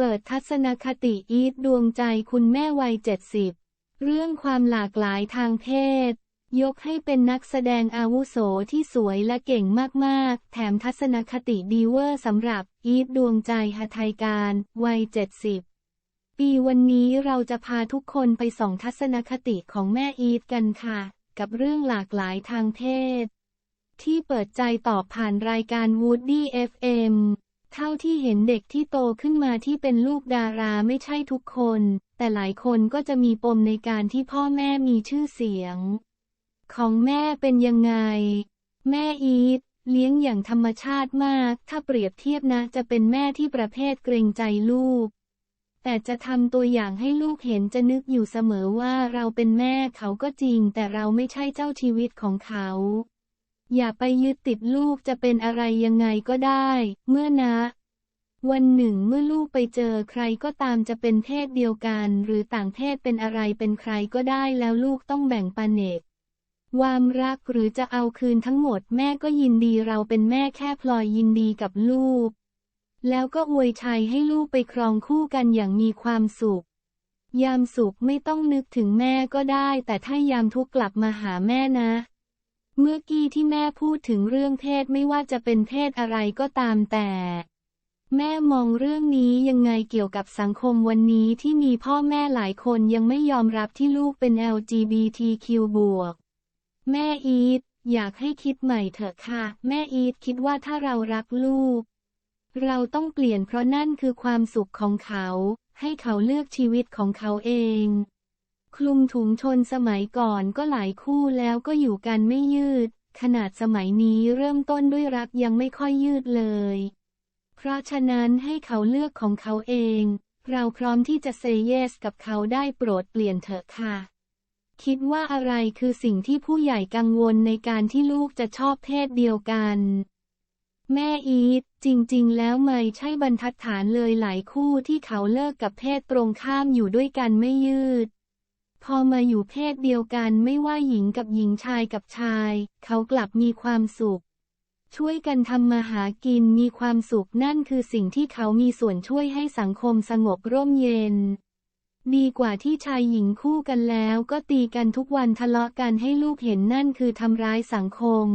เปิดทัศนคติอีทดวงใจคุณแม่วัย 70 เรื่องความหลากหลายทางเพศ ยกให้เป็นนักแสดงอาวุโสที่สวยและเก่งมาก ๆ แถมทัศนคติดีเวอร์สำหรับอีทดวงใจหทัยการวัย 70 ปีวันนี้เราจะพาทุกคนไปส่องทัศนคติของแม่อีทกันค่ะ กับเรื่องหลากหลายทางเพศ ที่เปิดใจตอบผ่านรายการ Woody FM เท่าที่เห็นเด็กที่โตขึ้นมาที่เป็นลูกดาราไม่ใช่ทุกคน แต่หลายคนก็จะมีปมในการที่พ่อแม่มีชื่อเสียง ของแม่เป็นยังไง แม่อีทเลี้ยงอย่างธรรมชาติมาก ถ้าเปรียบเทียบนะจะเป็นแม่ที่ประเภทเกรงใจลูก แต่จะทำตัวอย่างให้ลูกเห็นจะนึกอยู่เสมอว่าเราเป็นแม่เขาก็จริง แต่เราไม่ใช่เจ้าชีวิตของเขา อย่าไปยึดติดลูกจะเป็นอะไรยังไงก็ได้ เมื่อนะ วันหนึ่งเมื่อลูกไปเจอใครก็ตามจะเป็นเพศเดียวกัน หรือต่างเพศเป็นอะไรเป็นใครก็ได้แล้วลูกต้องแบ่งปันเนกความรักหรือจะเอาคืนทั้งหมดแม่ก็ยินดีเราเป็นแม่แค่พลอยยินดีกับลูก แล้วก็อวยชัยให้ลูกไปครองคู่กันอย่างมีความสุข ยามสุขไม่ต้องนึกถึงแม่ก็ได้ แต่ถ้ายามทุกข์กลับมาหาแม่นะ เมื่อกี้ที่แม่พูดถึงเรื่องเพศไม่ว่าจะเป็นเพศอะไรก็ตามแต่ แม่มองเรื่องนี้ยังไงเกี่ยวกับสังคมวันนี้ที่มีพ่อแม่หลายคนยังไม่ยอมรับที่ลูกเป็น LGBTQ บวก แม่อีทอยากให้คิดใหม่เถอะค่ะ แม่อีทคิดว่าถ้าเรารักลูก เราต้องเปลี่ยนเพราะนั่นคือความสุขของเขา ให้เขาเลือกชีวิตของเขาเอง คลุมถุงชนสมัยก่อนก็หลายคู่แล้วก็อยู่กันไม่ยืด ขนาดสมัยนี้เริ่มต้นด้วยรักยังไม่ค่อยยืดเลย เพราะฉะนั้นให้เขาเลือกของเขาเอง เราพร้อมที่จะเซเยสกับเขาได้โปรดเปลี่ยนเถอะค่ะ คิดว่าอะไรคือสิ่งที่ผู้ใหญ่กังวลในการที่ลูกจะชอบเพศเดียวกันแม่อีทจริงๆ แล้วไม่ใช่บรรทัดฐานเลยหลายคู่ที่เขาเลิกกับเพศตรงข้ามอยู่ด้วยกันไม่ยืด พอมาอยู่เพศเดียวกันไม่ว่าหญิงกับหญิงชายกับชาย เขากลับมีความสุข ช่วยกันทำมาหากินมีความสุขนั่นคือสิ่งที่เขามีส่วนช่วยให้สังคมสงบร่มเย็น ดีกว่าที่ชายหญิงคู่กันแล้วก็ตีกันทุกวันทะเลาะกันให้ลูกเห็นนั่นคือทำร้ายสังคม